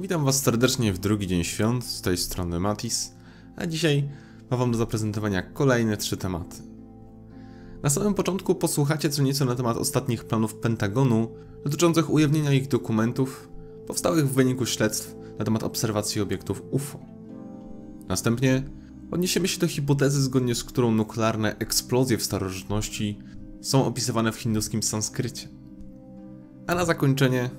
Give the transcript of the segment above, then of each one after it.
Witam Was serdecznie w drugi dzień świąt, z tej strony Matis, a dzisiaj mam Wam do zaprezentowania kolejne trzy tematy. Na samym początku posłuchacie co nieco na temat ostatnich planów Pentagonu dotyczących ujawnienia ich dokumentów powstałych w wyniku śledztw na temat obserwacji obiektów UFO. Następnie odniesiemy się do hipotezy, zgodnie z którą nuklearne eksplozje w starożytności są opisywane w hinduskim sanskrycie. A na zakończenie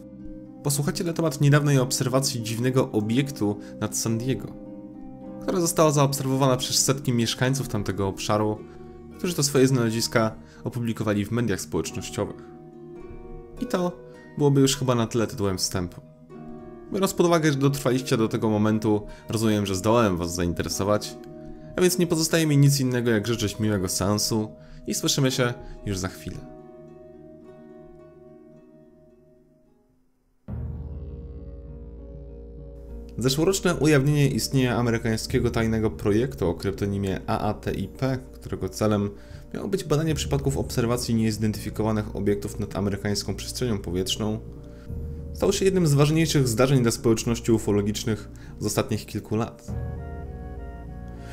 posłuchacie na temat niedawnej obserwacji dziwnego obiektu nad San Diego, która została zaobserwowana przez setki mieszkańców tamtego obszaru, którzy to swoje znaleziska opublikowali w mediach społecznościowych. I to byłoby już chyba na tyle tytułem wstępu. Biorąc pod uwagę, że dotrwaliście do tego momentu, rozumiem, że zdołałem Was zainteresować, a więc nie pozostaje mi nic innego jak życzyć miłego seansu i słyszymy się już za chwilę. Zeszłoroczne ujawnienie istnienia amerykańskiego tajnego projektu o kryptonimie AATIP, którego celem miało być badanie przypadków obserwacji niezidentyfikowanych obiektów nad amerykańską przestrzenią powietrzną, stało się jednym z ważniejszych zdarzeń dla społeczności ufologicznych z ostatnich kilku lat.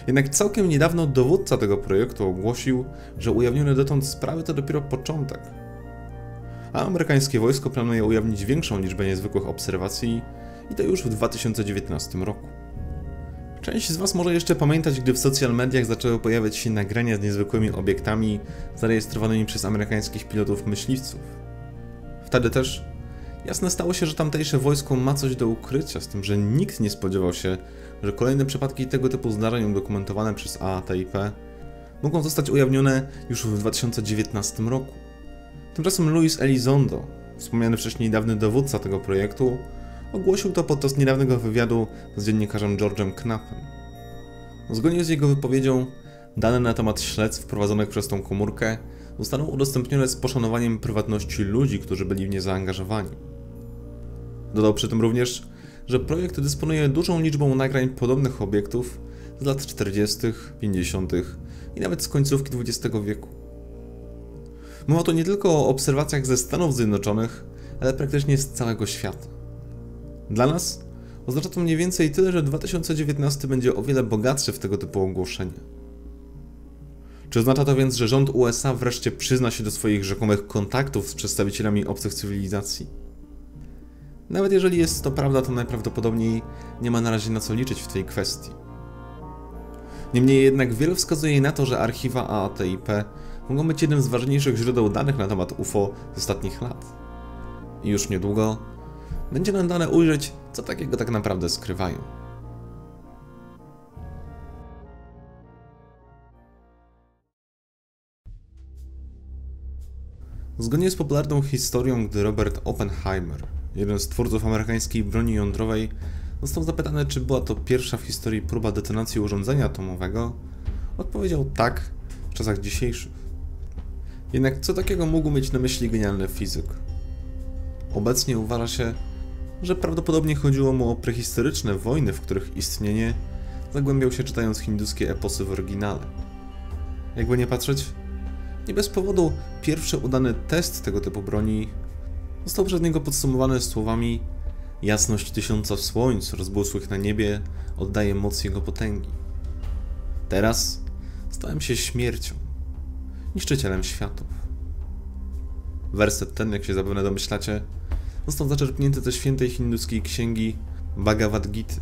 Jednak całkiem niedawno dowódca tego projektu ogłosił, że ujawnione dotąd sprawy to dopiero początek. A amerykańskie wojsko planuje ujawnić większą liczbę niezwykłych obserwacji i to już w 2019 roku. Część z Was może jeszcze pamiętać, gdy w social mediach zaczęły pojawiać się nagrania z niezwykłymi obiektami zarejestrowanymi przez amerykańskich pilotów myśliwców. Wtedy też jasne stało się, że tamtejsze wojsko ma coś do ukrycia, z tym, że nikt nie spodziewał się, że kolejne przypadki tego typu zdarzeń udokumentowane przez AATIP mogą zostać ujawnione już w 2019 roku. Tymczasem Luis Elizondo, wspomniany wcześniej dawny dowódca tego projektu, ogłosił to podczas niedawnego wywiadu z dziennikarzem George'em Knappem. Zgodnie z jego wypowiedzią, dane na temat śledztw prowadzonych przez tą komórkę zostaną udostępnione z poszanowaniem prywatności ludzi, którzy byli w nie zaangażowani. Dodał przy tym również, że projekt dysponuje dużą liczbą nagrań podobnych obiektów z lat 40., 50. i nawet z końcówki XX wieku. Mowa tu nie tylko o obserwacjach ze Stanów Zjednoczonych, ale praktycznie z całego świata. Dla nas oznacza to mniej więcej tyle, że 2019 będzie o wiele bogatszy w tego typu ogłoszenia. Czy oznacza to więc, że rząd USA wreszcie przyzna się do swoich rzekomych kontaktów z przedstawicielami obcych cywilizacji? Nawet jeżeli jest to prawda, to najprawdopodobniej nie ma na razie na co liczyć w tej kwestii. Niemniej jednak wiele wskazuje na to, że archiwa AATIP mogą być jednym z ważniejszych źródeł danych na temat UFO z ostatnich lat. I już niedługo będzie nam dane ujrzeć, co takiego tak naprawdę skrywają. Zgodnie z popularną historią, gdy Robert Oppenheimer, jeden z twórców amerykańskiej broni jądrowej, został zapytany, czy była to pierwsza w historii próba detonacji urządzenia atomowego, odpowiedział tak w czasach dzisiejszych. Jednak co takiego mógł mieć na myśli genialny fizyk? Obecnie uważa się, że prawdopodobnie chodziło mu o prehistoryczne wojny, w których istnienie zagłębiał się czytając hinduskie eposy w oryginale. Jakby nie patrzeć, nie bez powodu pierwszy udany test tego typu broni został przez niego podsumowany słowami Jasność tysiąca słońc rozbłysłych na niebie oddaje moc jego potęgi. Teraz stałem się śmiercią, niszczycielem światów. Werset ten, jak się zapewne domyślacie, został zaczerpnięty ze świętej hinduskiej księgi Bhagavad Gita.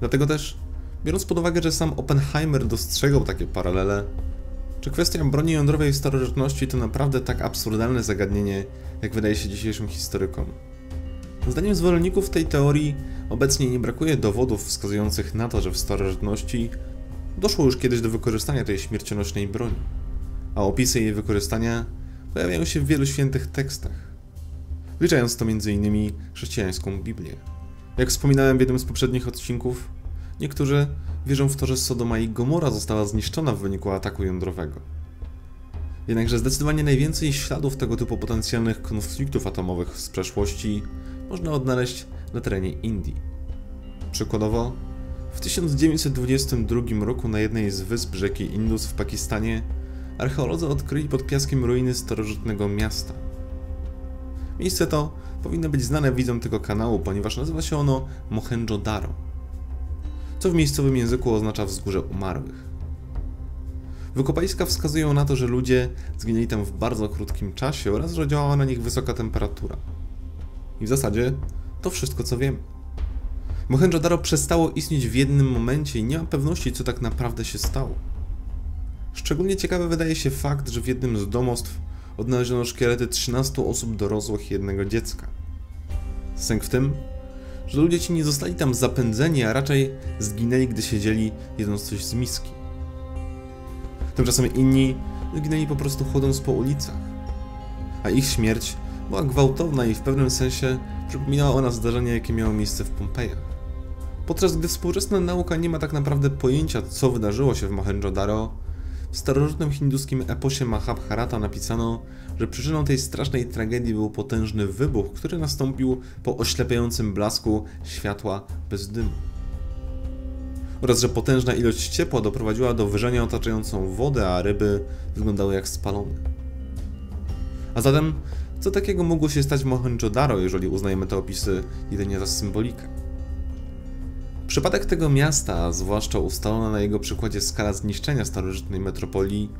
Dlatego też, biorąc pod uwagę, że sam Oppenheimer dostrzegał takie paralele, czy kwestia broni jądrowej w starożytności to naprawdę tak absurdalne zagadnienie, jak wydaje się dzisiejszym historykom? Zdaniem zwolenników tej teorii obecnie nie brakuje dowodów wskazujących na to, że w starożytności doszło już kiedyś do wykorzystania tej śmiercionośnej broni, a opisy jej wykorzystania pojawiają się w wielu świętych tekstach wliczając to m.in. chrześcijańską Biblię. Jak wspominałem w jednym z poprzednich odcinków, niektórzy wierzą w to, że Sodoma i Gomora została zniszczona w wyniku ataku jądrowego. Jednakże zdecydowanie najwięcej śladów tego typu potencjalnych konfliktów atomowych z przeszłości można odnaleźć na terenie Indii. Przykładowo, w 1922 roku na jednej z wysp rzeki Indus w Pakistanie archeolodzy odkryli pod piaskiem ruiny starożytnego miasta – Miejsce to powinno być znane widzom tego kanału, ponieważ nazywa się ono Mohenjo-Daro, co w miejscowym języku oznacza wzgórze umarłych. Wykopaliska wskazują na to, że ludzie zginęli tam w bardzo krótkim czasie oraz że działała na nich wysoka temperatura. I w zasadzie to wszystko, co wiem. Mohenjo-Daro przestało istnieć w jednym momencie i nie mam pewności, co tak naprawdę się stało. Szczególnie ciekawy wydaje się fakt, że w jednym z domostw odnaleziono szkielety 13 osób dorosłych i jednego dziecka. Sęk w tym, że ludzie ci nie zostali tam zapędzeni, a raczej zginęli, gdy siedzieli jedząc coś z miski. Tymczasem inni zginęli po prostu chodząc po ulicach. A ich śmierć była gwałtowna i w pewnym sensie przypominała ona zdarzenia, jakie miało miejsce w Pompejach. Podczas gdy współczesna nauka nie ma tak naprawdę pojęcia, co wydarzyło się w Mohenjo-Daro, w starożytnym hinduskim eposie Mahabharata napisano, że przyczyną tej strasznej tragedii był potężny wybuch, który nastąpił po oślepiającym blasku światła bez dymu. Oraz, że potężna ilość ciepła doprowadziła do wyżenia otaczającą wodę, a ryby wyglądały jak spalone. A zatem, co takiego mogło się stać Mohenjo-Daro, jeżeli uznajemy te opisy jedynie za symbolikę? Przypadek tego miasta, zwłaszcza ustalona na jego przykładzie skala zniszczenia starożytnej metropolii,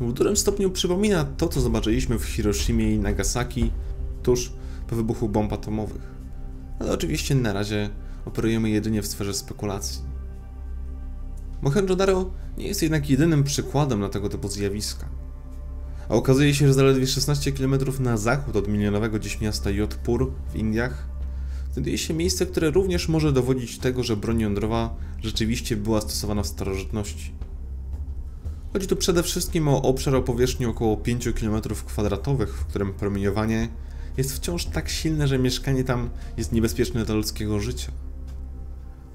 w dużym stopniu przypomina to, co zobaczyliśmy w Hiroshimie i Nagasaki tuż po wybuchu bomb atomowych. Ale oczywiście na razie operujemy jedynie w sferze spekulacji. Mohenjo-Daro nie jest jednak jedynym przykładem na tego typu zjawiska. A okazuje się, że zaledwie 16 km na zachód od milionowego dziś miasta Jodhpur w Indiach znajduje się miejsce, które również może dowodzić tego, że broń jądrowa rzeczywiście była stosowana w starożytności. Chodzi tu przede wszystkim o obszar o powierzchni około 5 km2, w którym promieniowanie jest wciąż tak silne, że mieszkanie tam jest niebezpieczne dla ludzkiego życia.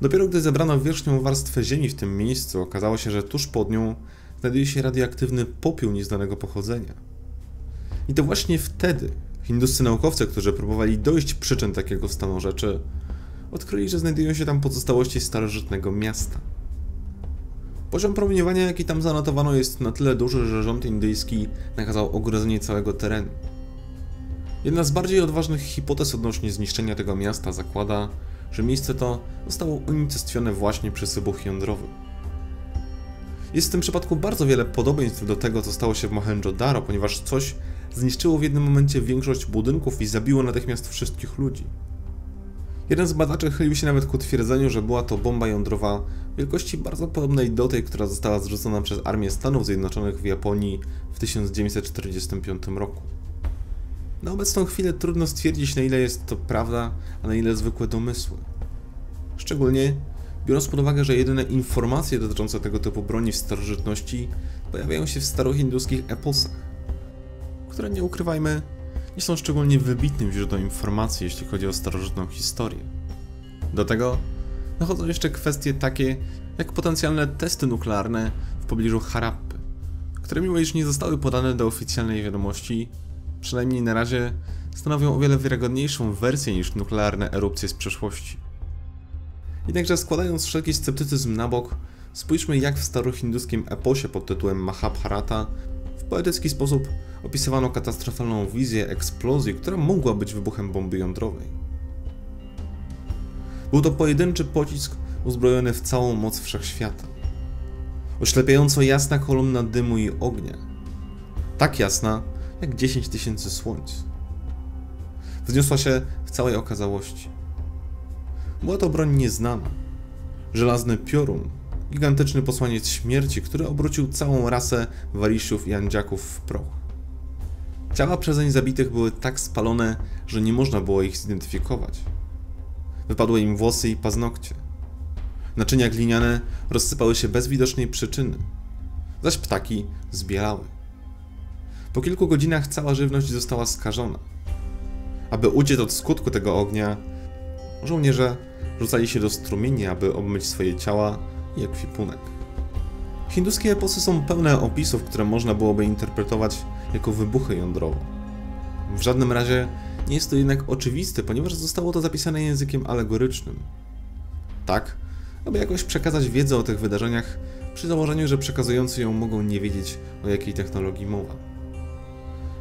Dopiero gdy zebrano wierzchnią warstwę ziemi w tym miejscu, okazało się, że tuż pod nią znajduje się radioaktywny popiół nieznanego pochodzenia. I to właśnie wtedy hinduscy naukowcy, którzy próbowali dojść przyczyn takiego stanu rzeczy, odkryli, że znajdują się tam pozostałości starożytnego miasta. Poziom promieniowania, jaki tam zanotowano, jest na tyle duży, że rząd indyjski nakazał ogrodzenie całego terenu. Jedna z bardziej odważnych hipotez odnośnie zniszczenia tego miasta zakłada, że miejsce to zostało unicestwione właśnie przez wybuch jądrowy. Jest w tym przypadku bardzo wiele podobieństw do tego, co stało się w Mohenjo-Daro, ponieważ coś zniszczyło w jednym momencie większość budynków i zabiło natychmiast wszystkich ludzi. Jeden z badaczy chylił się nawet ku twierdzeniu, że była to bomba jądrowa wielkości bardzo podobnej do tej, która została zrzucona przez Armię Stanów Zjednoczonych w Japonii w 1945 roku. Na obecną chwilę trudno stwierdzić, na ile jest to prawda, a na ile zwykłe domysły. Szczególnie biorąc pod uwagę, że jedyne informacje dotyczące tego typu broni w starożytności pojawiają się w starohinduskich eposach, które nie ukrywajmy, nie są szczególnie wybitnym źródłem informacji, jeśli chodzi o starożytną historię. Do tego dochodzą jeszcze kwestie takie jak potencjalne testy nuklearne w pobliżu Harappy, które mimo iż nie zostały podane do oficjalnej wiadomości, przynajmniej na razie stanowią o wiele wiarygodniejszą wersję niż nuklearne erupcje z przeszłości. Jednakże składając wszelki sceptycyzm na bok, spójrzmy jak w starohinduskim eposie pod tytułem Mahabharata w poetycki sposób opisywano katastrofalną wizję eksplozji, która mogła być wybuchem bomby jądrowej. Był to pojedynczy pocisk uzbrojony w całą moc wszechświata. Oślepiająco jasna kolumna dymu i ognia. Tak jasna, jak 10 tysięcy słońc. Wzniosła się w całej okazałości. Była to broń nieznana. Żelazny piorun, gigantyczny posłaniec śmierci, który obrócił całą rasę wariszów i andziaków w proch. Ciała przezeń zabitych były tak spalone, że nie można było ich zidentyfikować. Wypadły im włosy i paznokcie. Naczynia gliniane rozsypały się bez widocznej przyczyny, zaś ptaki zbielały. Po kilku godzinach cała żywność została skażona. Aby uciec od skutku tego ognia, żołnierze rzucali się do strumieni, aby obmyć swoje ciała i ekwipunek. Hinduskie eposy są pełne opisów, które można byłoby interpretować jako wybuchy jądrowe. W żadnym razie nie jest to jednak oczywiste, ponieważ zostało to zapisane językiem alegorycznym. Tak, aby jakoś przekazać wiedzę o tych wydarzeniach, przy założeniu, że przekazujący ją mogą nie wiedzieć, o jakiej technologii mowa.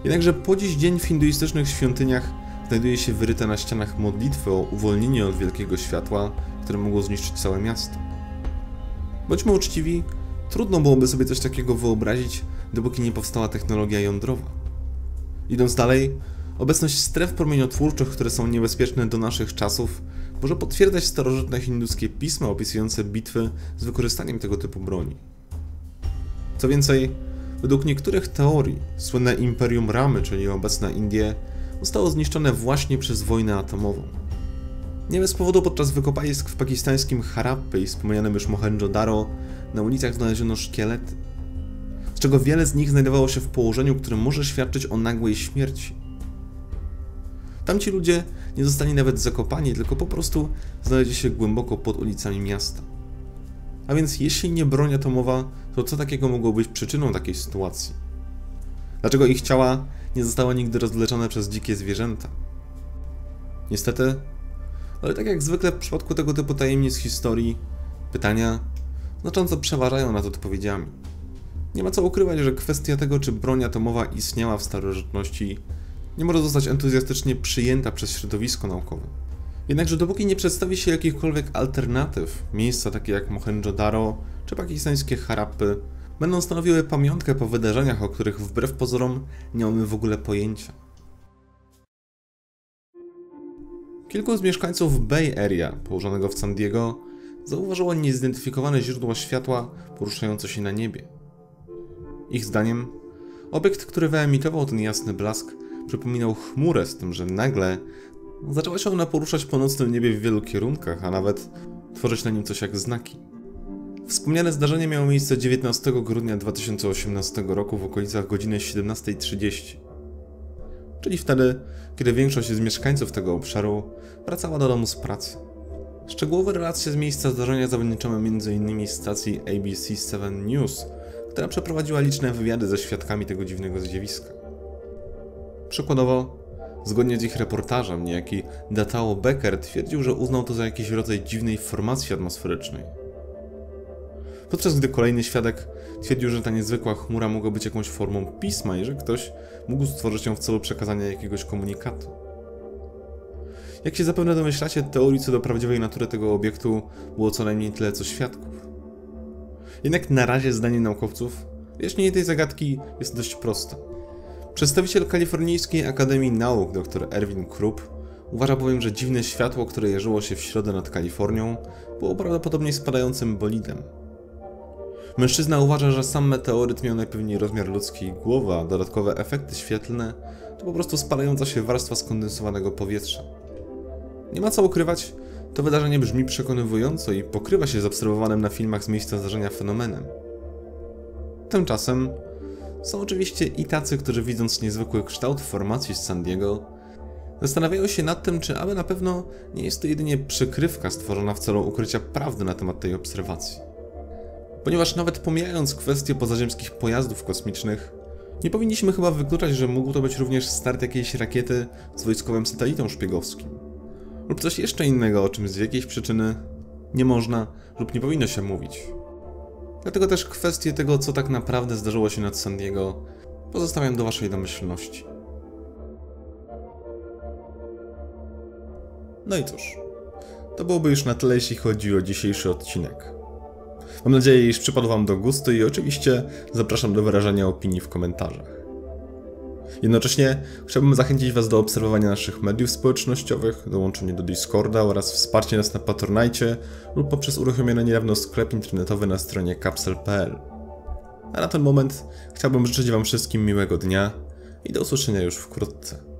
Jednakże po dziś dzień w hinduistycznych świątyniach znajduje się wyryte na ścianach modlitwy o uwolnienie od wielkiego światła, które mogło zniszczyć całe miasto. Bądźmy uczciwi, trudno byłoby sobie coś takiego wyobrazić, dopóki nie powstała technologia jądrowa. Idąc dalej, obecność stref promieniotwórczych, które są niebezpieczne do naszych czasów, może potwierdzać starożytne hinduskie pisma opisujące bitwy z wykorzystaniem tego typu broni. Co więcej, według niektórych teorii, słynne Imperium Ramy, czyli obecne Indie, zostało zniszczone właśnie przez wojnę atomową. Nie bez powodu podczas wykopalisk w pakistańskim Harappy i wspomnianym już Mohenjo-Daro na ulicach znaleziono szkielety, z czego wiele z nich znajdowało się w położeniu, które może świadczyć o nagłej śmierci. Tamci ludzie nie zostali nawet zakopani, tylko po prostu znaleźli się głęboko pod ulicami miasta. A więc jeśli nie broń atomowa, to co takiego mogło być przyczyną takiej sytuacji? Dlaczego ich ciała nie zostały nigdy rozleczone przez dzikie zwierzęta? Niestety, ale tak jak zwykle w przypadku tego typu tajemnic historii, pytania znacząco przeważają nad odpowiedziami. Nie ma co ukrywać, że kwestia tego, czy broń atomowa istniała w starożytności, nie może zostać entuzjastycznie przyjęta przez środowisko naukowe. Jednakże dopóki nie przedstawi się jakichkolwiek alternatyw, miejsca takie jak Mohenjo-Daro czy pakistańskie Harappy będą stanowiły pamiątkę po wydarzeniach, o których wbrew pozorom nie mamy w ogóle pojęcia. Kilku z mieszkańców Bay Area, położonego w San Diego, zauważyło niezidentyfikowane źródło światła poruszające się na niebie. Ich zdaniem, obiekt, który wyemitował ten jasny blask, przypominał chmurę, z tym, że nagle zaczęła się ona poruszać po nocnym niebie w wielu kierunkach, a nawet tworzyć na nim coś jak znaki. Wspomniane zdarzenie miało miejsce 19 grudnia 2018 roku w okolicach godziny 17.30. Czyli wtedy, kiedy większość z mieszkańców tego obszaru wracała do domu z pracy. Szczegółowe relacje z miejsca zdarzenia zawodniczymy m.in. stacji ABC 7 News, która przeprowadziła liczne wywiady ze świadkami tego dziwnego zjawiska. Przykładowo, zgodnie z ich reportażem, niejaki Datao Becker twierdził, że uznał to za jakiś rodzaj dziwnej formacji atmosferycznej. Podczas gdy kolejny świadek twierdził, że ta niezwykła chmura mogła być jakąś formą pisma i że ktoś mógł stworzyć ją w celu przekazania jakiegoś komunikatu. Jak się zapewne domyślacie, teorii co do prawdziwej natury tego obiektu było co najmniej tyle co świadków. Jednak na razie zdaniem naukowców wyjaśnienie tej zagadki jest dość proste. Przedstawiciel Kalifornijskiej Akademii Nauk dr Erwin Krupp uważa bowiem, że dziwne światło, które jeżyło się w środę nad Kalifornią, było prawdopodobnie spadającym bolidem. Mężczyzna uważa, że sam meteoryt miał najpewniej rozmiar ludzkiej głowy, a dodatkowe efekty świetlne to po prostu spadająca się warstwa skondensowanego powietrza. Nie ma co ukrywać, to wydarzenie brzmi przekonywująco i pokrywa się z obserwowanym na filmach z miejsca zdarzenia fenomenem. Tymczasem są oczywiście i tacy, którzy widząc niezwykły kształt formacji z San Diego, zastanawiają się nad tym, czy aby na pewno nie jest to jedynie przykrywka stworzona w celu ukrycia prawdy na temat tej obserwacji. Ponieważ nawet pomijając kwestię pozaziemskich pojazdów kosmicznych, nie powinniśmy chyba wykluczać, że mógł to być również start jakiejś rakiety z wojskowym satelitą szpiegowskim. Lub coś jeszcze innego, o czym z jakiejś przyczyny nie można lub nie powinno się mówić. Dlatego też kwestię tego, co tak naprawdę zdarzyło się nad San Diego, pozostawiam do Waszej domyślności. No i cóż, to byłoby już na tyle, jeśli chodzi o dzisiejszy odcinek. Mam nadzieję, iż przypadł Wam do gustu i oczywiście zapraszam do wyrażania opinii w komentarzach. Jednocześnie chciałbym zachęcić Was do obserwowania naszych mediów społecznościowych, dołączenia do Discorda oraz wsparcia nas na Patronite lub poprzez uruchomiony niedawno sklep internetowy na stronie kapsel.pl. A na ten moment chciałbym życzyć Wam wszystkim miłego dnia i do usłyszenia już wkrótce.